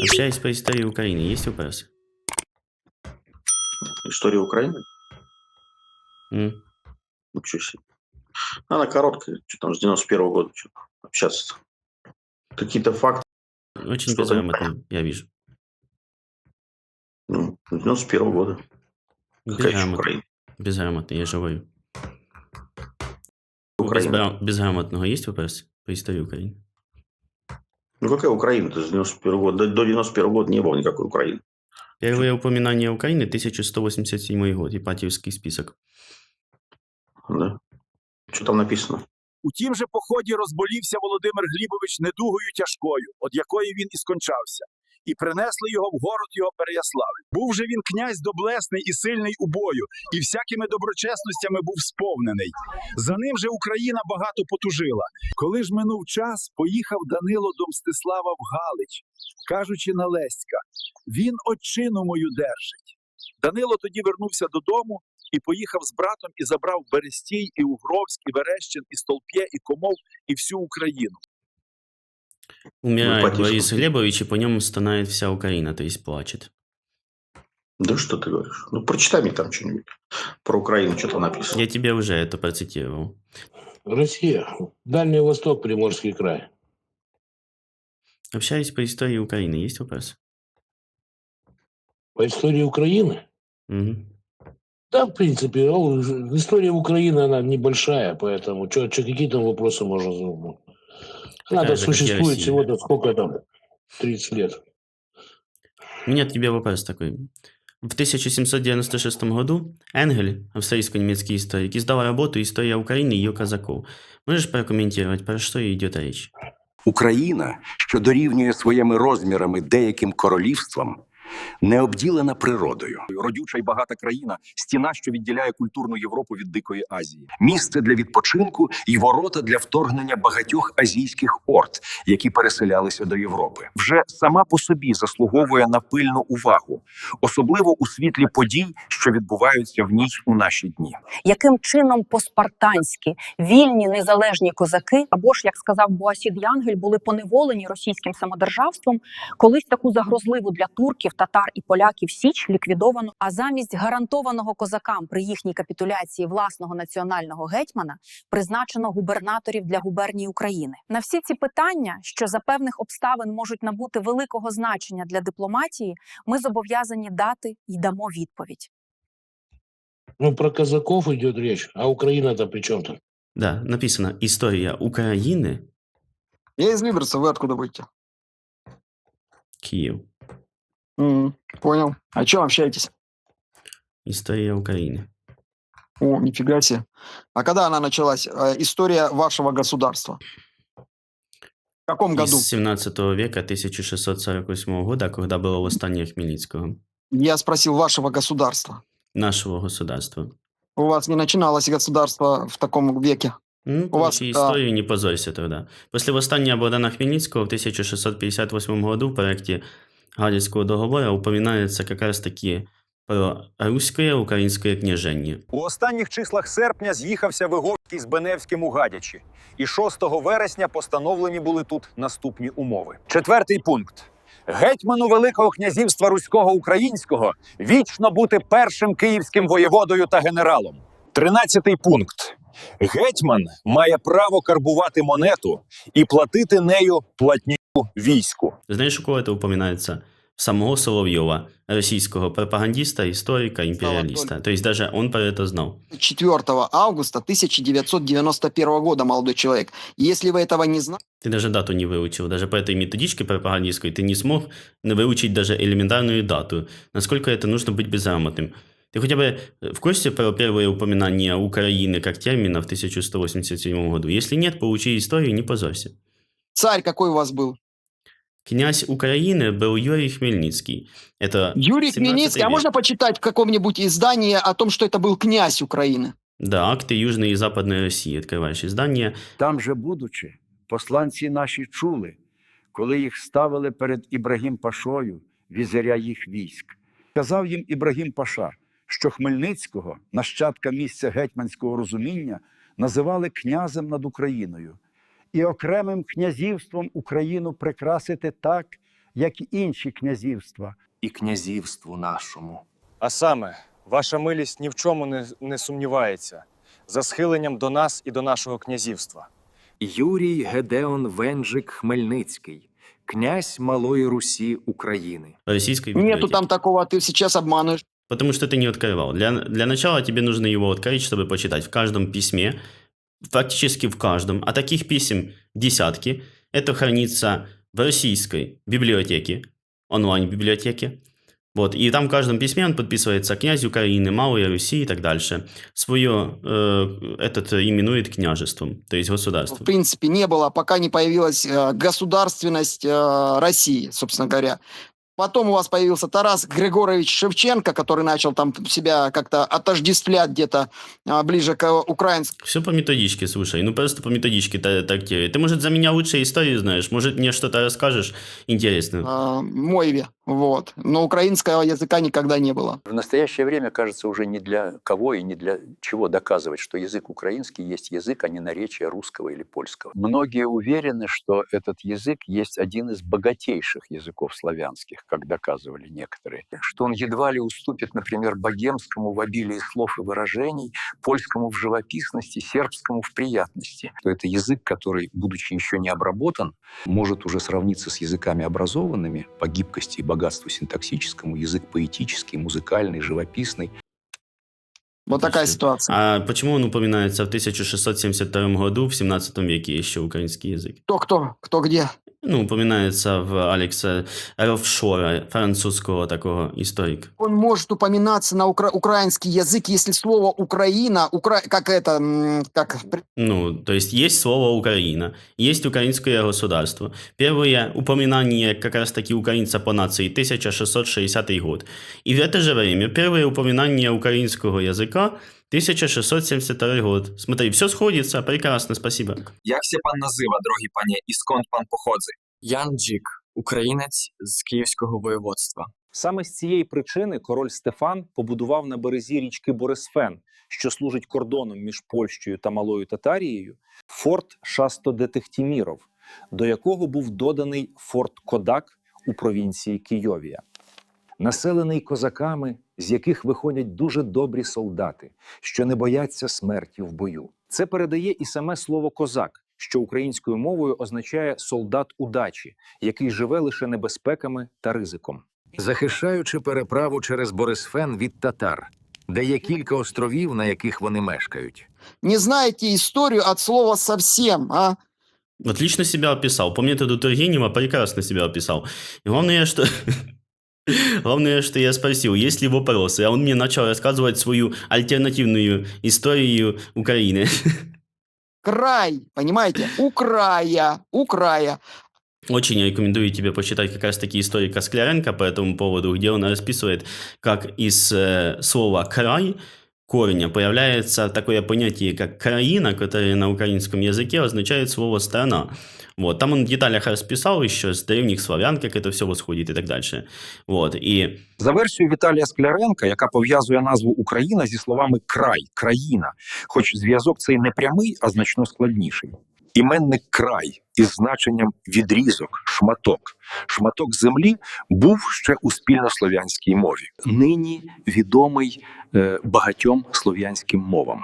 Общаюсь по истории Украины. Есть вопросы? История Украины? М? Ничего себе. Она короткая, что там с 91 года что общаться. Какие-то факты, Очень безграмотно, я вижу. ну, с 91 года. Какая еще Безграмотно. Безграмотно, я же говорю. Украина. безграмотного есть вопросы по истории Украины? Ну какая Украина? Это с 91 года. До, до 91 года не было никакой Украины. Первое упоминание Украины 1187 год, Ипатьевский список. Да? Что там написано? У тім же поході розболівся Володимир Глібович недугою тяжкою, од якої він і скончався, і принесли його в город його Переяславль. Був же він князь доблесний і сильний у бою, і всякими доброчесностями був сповнений. За ним же Україна багато потужила. Коли ж минув час, поїхав Данило до Мстислава в Галич, кажучи на Леська, він отчину мою держить. Данило тоді вернувся додому і поїхав з братом і забрав Берестій, і Угровськ, і Верещин, і Столп'є, і Комов, і всю Україну. Умирает Ипатьевский. Борис Глебович, и по нему стонает вся Украина, то есть плачет. Да что ты говоришь? Ну прочитай мне там что-нибудь про Украину, что там написано. Я тебе уже это процитировал. Россия. Дальний Восток, Приморский край. Общаюсь по истории Украины. Есть вопросы? По истории Украины? Мгм. Да, в принципе, история Украины, она небольшая, поэтому чё, какие там вопросы можно задать? И существует всего-то сколько там? 30 лет. У меня к тебе вопрос такой. В 1796 году Энгель, австрийско-немецкий историк, издал работу «История Украины и ее казаков». Можешь прокомментировать, про что идет речь? Україна, що дорівнює своїми розмірами деяким королівствам, не обділена природою. Родюча й багата країна, стіна, що відділяє культурну Європу від дикої Азії, місце для відпочинку і ворота для вторгнення багатьох азійських орд, які переселялися до Європи, вже сама по собі заслуговує на пильну увагу, особливо у світлі подій, що відбуваються в ній у наші дні. яким чином по-спартанськи вільні незалежні козаки, або ж як сказав Буасід Янгель, були поневолені російським самодержавством. Колись таку загрозливу для турків, татар і поляків січ ліквідовано. А замість гарантованого козакам при їхній капітуляції власного національного гетьмана призначено губернаторів для губернії України. На всі ці питання, що за певних обставин можуть набути великого значення для дипломатії, ми зобов'язані дати і дамо відповідь. Ну, про казаков идет речь, а Украина-то при чем там? Да, написано «История Украины, Я из Либерца, вы откуда будете? Киев». М, понял. О чем общаетесь? История Украины. О, нифига себе. А когда она началась? Э, История вашего государства. В каком году? Из 17 века 1648 года, когда было восстание Хмельницкого, Я спросил вашего государства. нашего государства. У вас не начиналось государство в таком веке. Ну, У вас, получи а- историю, не позорься тогда. После восстания Богдана Хмельницкого в 1658 году в проекте Галицкого договора упоминается как раз-таки про русское украинское княжение. У останніх числах серпня з'їхався Виговський з Беневським у Гадячі, і 6 вересня постановлені були тут наступні умови. Четвертий пункт. Гетьману Великого князівства Руського Українського вічно бути першим київським воєводою та генералом. Тринадцятий пункт. Гетьман має право карбувати монету і платити нею платню війську. Знаешь, у кого это упоминается? Самого Соловьева, российского пропагандиста, историка, империалиста. То есть даже он про это знал. 4 августа 1991 года, молодой человек. Если вы этого не знали, Ты даже дату не выучил. Даже по этой методичке пропагандистской ты не смог выучить даже элементарную дату. Насколько это нужно быть безграмотным. Ты хотя бы в курсе про первое упоминание Украины как термина в 1187 году? Если нет, поучи историю, не позорься. царь какой у вас был? Князь Украины был Юрий Хмельницкий. Это Юрий 17 Хмельницкий. А век. можно почитать в каком-нибудь издании о том, что это был князь Украины? Да, акты Южной и Западной России. Открываешь издание. Там же будучи, посланці наші чули, коли їх ставили перед Ібрагім Пашою, візиря їх військ. Казав їм Ібрагім Паша, що Хмельницького, нащадка місця гетьманського розуміння, називали князем над Україною, і окремим князівством Україну прикрасити так, як і інші князівства. і князівству нашому. А саме, ваша милість ні в чому не, не сумнівається за схиленням до нас і до нашого князівства. Юрій Гедеон Венжик Хмельницький, князь Малої Русі України. Российской Нету там такого, ты сейчас обманываешь. Потому что ты не открывал. Для, для начала тебе нужно его открыть, чтобы почитать. В каждом письме, практически в каждом, а таких писем десятки, это хранится в российской библиотеке, онлайн-библиотеке. Вот, и там в каждом письме он подписывается князь Украины, Малой Руси и так дальше. Свое э, этот именует княжеством, то есть В государством. принципе, не было, пока не появилась э, государственность э, России, собственно говоря. Потом у вас появился Тарас Григорович Шевченко, который начал там себя как-то отождествлять где-то а, ближе к украинскому. Все по методичке, слушай. Ну просто по методичке та- трактируй. Ты, может, за меня лучше историю знаешь? Может, мне что-то расскажешь интересное? э, мове, Вот. Но украинского языка никогда не было. В настоящее время, кажется, уже ни для кого и ни для чего доказывать, что язык украинский есть язык, а не наречие русского или польского. Многие уверены, что этот язык есть один из богатейших языков славянских, как доказывали некоторые. Что он едва ли уступит, например, богемскому в обилии слов и выражений, польскому в живописности, сербскому в приятности. То это язык, который, будучи еще не обработан, может уже сравниться с языками образованными по гибкости и богатству синтаксическому, язык поэтический, музыкальный, живописный. Вот такая Слушай, ситуация. А почему он упоминается в 1672 году, в 17 веке еще украинский язык? Кто-кто, кто где. Ну, упоминается в Алекса Ровшора, французского такого историка. Он может упоминаться на укра- украинский язык, если слово Украина, укра... как это, м, как Ну, то есть есть слово Украина, есть украинское государство. Первое упоминание как раз-таки украинца по нации 1660 год. И в это же время первое упоминание украинского языка 1672 год. Смотри, все сходится, прекрасно, спасибо. Як ся пан назива, дорогі пані, і скąd пан походzi? Ян Джік, українець з Київського воєводства. Саме з цієї причини король Стефан побудував на березі річки Борисфен, що служить кордоном між Польщею та Малою Татарією, форт Шастодетехтіміров, до якого був доданий форт Кодак у провінції Кийовія. Населений козаками, з яких виходять дуже добрі солдати, що не бояться смерті в бою. Це передає і саме слово козак, що українською мовою означає солдат удачі, який живе лише небезпеками та ризиком. Захищаючи переправу через Борисфен від татар, де є кілька островів, на яких вони мешкають. не знаете историю от слова совсем, а? Отлично себя описал. По методу Тургенева прекрасно себя описал. И главное, что... Главное, что я спросил, есть ли вопросы, а он мне начал рассказывать свою альтернативную историю Украины. Край, понимаете? У края, у края. Очень рекомендую тебе почитать как раз-таки историка Скляренко по этому поводу, где он расписывает, как из э, слова «край» корня появляется такое понятие, как «краина», которое на украинском языке означает слово «страна». Вот, там он в деталях расписал еще с древних славян, как это все восходит и так дальше. Вот, и За версією Віталія Скляренка, яка пов'язує назву Україна зі словами край, країна, хоч зв'язок цей не прямий, а значно складніший. Іменник край із значенням відрізок, шматок. Шматок землі був ще у спільнослов'янській мові, нині відомий багатьом слов'янським мовам.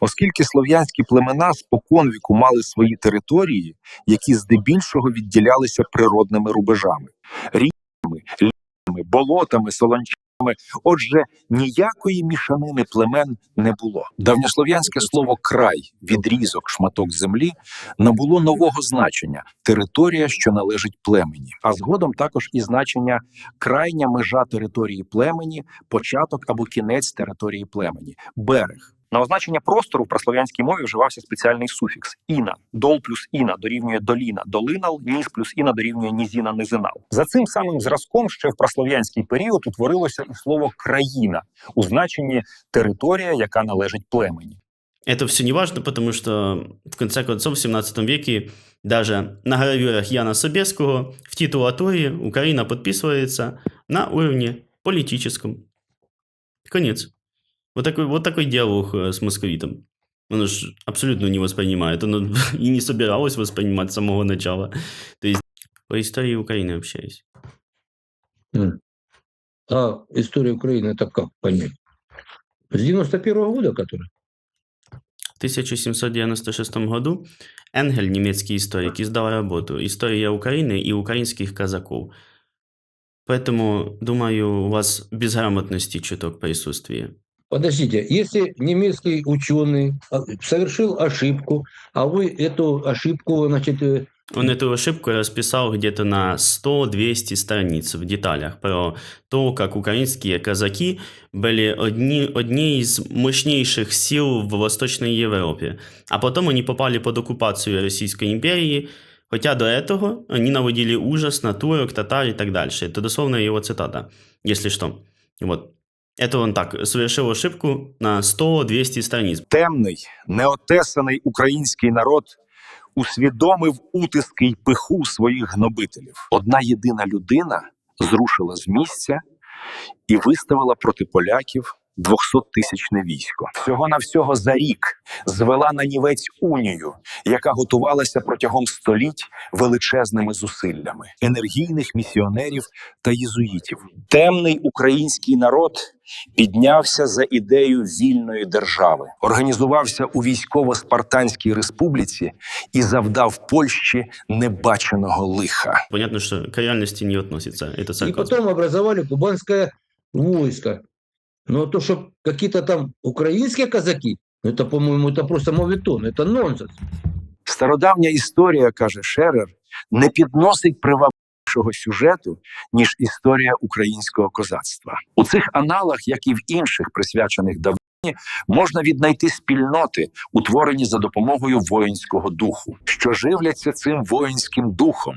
Оскільки слов'янські племена споконвіку мали свої території, які здебільшого відділялися природними рубежами, річками, лісами, болотами, солончами. Отже, ніякої мішанини племен не було. Давньослов'янське слово край, відрізок, шматок землі набуло нового значення територія, що належить племені, а згодом також і значення крайня межа території племені, початок або кінець території племені, берег. На означення простору в прослов'янській мові вживався спеціальний суфікс іна. Дол плюс іна дорівнює доліна, долинал, ніс плюс іна дорівнює нізіна, низинал. За цим самим зразком ще в прослов'янський період утворилося і слово країна у значенні територія, яка належить племені. это все не важно, потому что в конце концов в 17 веке даже на гравюрах Яна Собеского в титулатуре Украина подписывается на уровне политическом. Конец. Вот такой, вот такой диалог э, с московитом. Он же абсолютно не воспринимает. Он и не собиралась воспринимать с самого начала. То есть по истории Украины общаюсь. М. А история Украины это как понять? С 91 года, который? В 1796 году Энгель, немецкий историк, издал работу «История Украины и украинских казаков». Поэтому, думаю, у вас безграмотности чуток присутствие. Подождите, если немецкий ученый а, совершил ошибку, а вы эту ошибку, значит, э, Он эту ошибку расписал где-то на 100-200 страниц в деталях про то, как украинские казаки были одни, одни из мощнейших сил в Восточной Европе. А потом они попали под оккупацию Российской империи, хотя до этого они наводили ужас на турок, татар и так дальше. Это дословно его цитата, если что. Вот. Это он так, совершил ошибку на 100-200 страниц. Темний, неотесаний український народ усвідомив утиски й пиху своїх гнобителів. Одна єдина людина зрушила з місця і виставила проти поляків 200-тисячне військо. Всього на всього за рік звела на нівець унію, яка готувалася протягом століть величезними зусиллями енергійних місіонерів та єзуїтів. Темний український народ піднявся за ідею вільної держави, організувався у військово-спартанській республіці і завдав Польщі небаченого лиха. Понятно, что к реальности не относится. Это и сарказм. потом образовали кубанское войско. Но то, что какие-то там украинские казаки, ну, это, по-моему, это просто моветон, это нонсенс. Стародавня історія, каже Шерер, не підносить привабливішого сюжету, ніж історія українського козацтва. У цих аналах, як і в інших присвячених давнині, можна віднайти спільноти, утворені за допомогою воїнського духу, що живляться цим воїнським духом.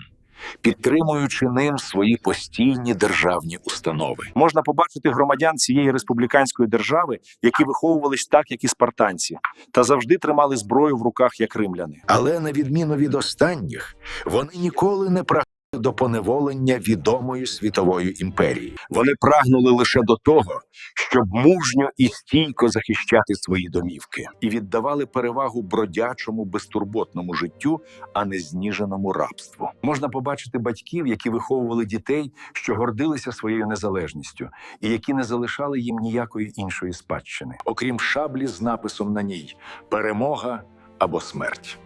Підтримуючи ним свої постійні державні установи, можна побачити громадян цієї республіканської держави, які виховувались так, як і спартанці, та завжди тримали зброю в руках як римляни. Але на відміну від останніх, вони ніколи не прагнули до поневолення відомої світової імперії. Вони прагнули лише до того, щоб мужньо і стійко захищати свої домівки, і віддавали перевагу бродячому безтурботному життю, а не зніженому рабству. Можна побачити батьків, які виховували дітей, що гордилися своєю незалежністю, і які не залишали їм ніякої іншої спадщини, окрім шаблі з написом на ній перемога або смерть.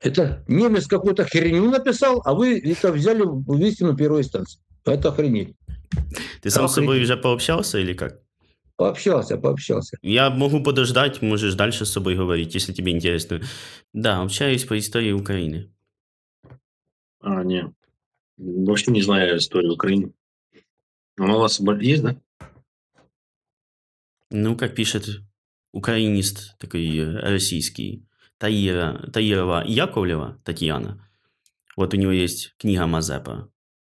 Это немец какую-то херню написал, а вы это взяли в истину первой инстанции. Это охренеть. Ты сам с собой уже пообщался или как? Пообщался, пообщался. Я могу подождать, можешь дальше с собой говорить, если тебе интересно. Да, общаюсь по истории Украины. А, не. Вообще не знаю историю Украины. Она у вас есть, да? Ну, как пишет украинист такой э, российский, Таира, Таирова Яковлева Татьяна. Вот у него есть книга Мазепа.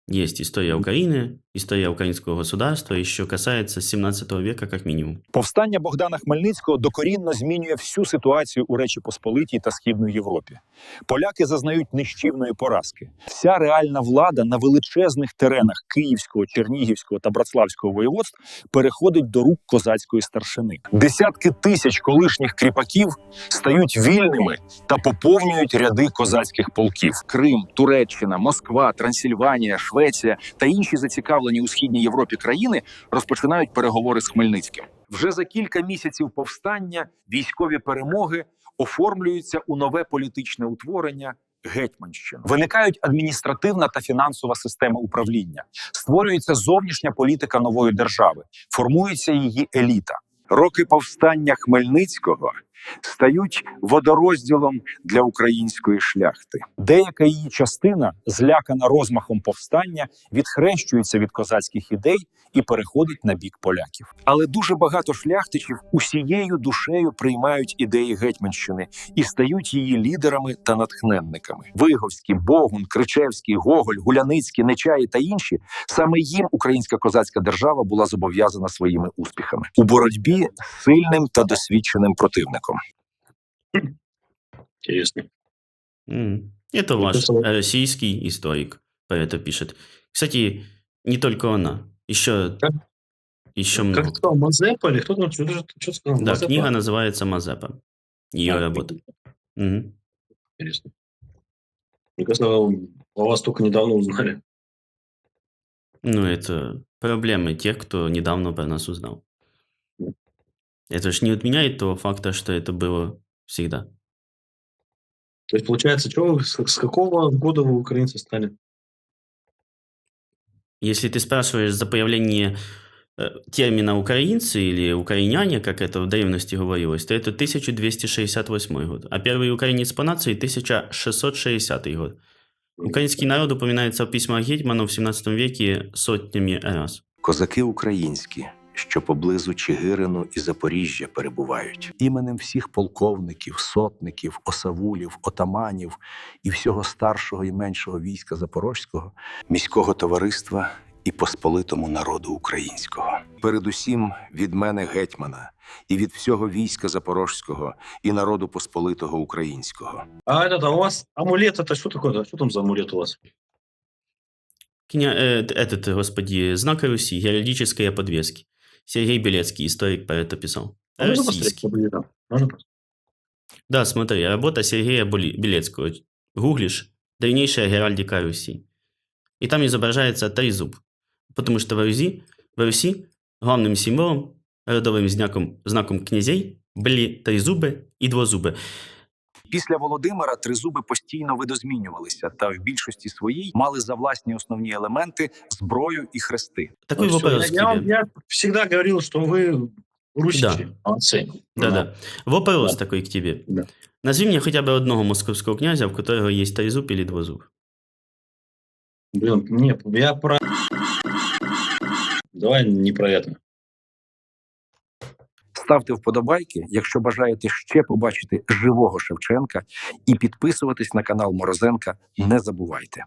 Есть история Украины, история украинского государства, еще касается 17 века как минимум. Повстання Богдана Хмельницького докорінно змінює всю ситуацію у Речі Посполитій та Східної Європі. Поляки зазнають нищівної поразки. Вся реальна влада на величезних теренах Київського, Чернігівського та Братславського воєводств переходить до рук козацької старшини. Десятки тисяч колишніх кріпаків стають вільними та поповнюють ряди козацьких полків. Крим, Туреччина, Москва, Трансильванія, Швеція та інші зацікавлені у східній Європі країни розпочинають переговори з Хмельницьким. Вже за кілька місяців повстання військові перемоги оформлюються у нове політичне утворення. Гетьманщину виникають адміністративна та фінансова система управління, створюється зовнішня політика нової держави, формується її еліта. Роки повстання Хмельницького стають водорозділом для української шляхти. Деяка її частина, злякана розмахом повстання, відхрещується від козацьких ідей і переходить на бік поляків. Але дуже багато шляхтичів усією душею приймають ідеї гетьманщини і стають її лідерами та натхненниками. Виговський, Богун, Кричевський, Гоголь, Гуляницький, Нечаї та інші саме їм українська козацька держава була зобов'язана своїми успіхами у боротьбі з сильним та досвідченим противником. Интересно. Это ваш Написано. российский историк про это пишет. Кстати, не только она. Еще, Как? еще Как много. сказал, Мазепа или кто там что-то что сказал? Да, Мазепа? книга называется Мазепа. Ее А, работа. Мгм. Интересно. Мне кажется, о вас только недавно узнали. Ну, это проблемы тех, кто недавно про нас узнал. Это ж не отменяет того факта, что это было всегда. То есть, получается, что с, с какого года вы украинцы стали? Если ты спрашиваешь за появление э, термина украинцы или украиняне, как это в древности говорилось, то это 1268 год, а первый украинец по нации 1660 год. Украинский народ упоминается в письмах Гетьмана в 17 веке сотнями раз. Козаки українські, що поблизу Чигирину і Запоріжжя перебувають, іменем всіх полковників, сотників, осавулів, отаманів і всього старшого і меншого війська Запорозького, міського товариства і посполитому народу українського. Передусім від мене гетьмана і від всього війська Запорозького і народу посполитого українського. А этот, а у вас амулет, это что такое? Что там за амулет у вас? Кня... э, этот, господи, знак Руси, геральдическая подвески. Сергей Белецкий, историк, про это писал. А можно посмотреть, Российский. что будет там? Можно посмотреть? Да, смотри, работа Сергея Боли- Белецкого. Гуглишь «Древнейшая геральдика Руси». И там изображается трезуб. Потому что в Руси, в Руси главным символом, родовым знаком, знаком князей были трезубы и двозубы. Після Володимира тризуби постійно видозмінювалися та в більшості своїй мали за власні основні елементи зброю і хрести. Такой Ну, всё, вопрос я, к я вам- тебе. я всегда говорил, что вы русичи. Да. Молодцы. Да-да. Вопрос Да. такой к тебе. Да. Назови мне хотя бы одного московского князя, у которого есть трезуб или двозуб. Блин, нет, я про... Давай не про это. Ставте вподобайки, якщо бажаєте ще побачити живого Шевченка, і підписуватись на канал Морозенка не забувайте.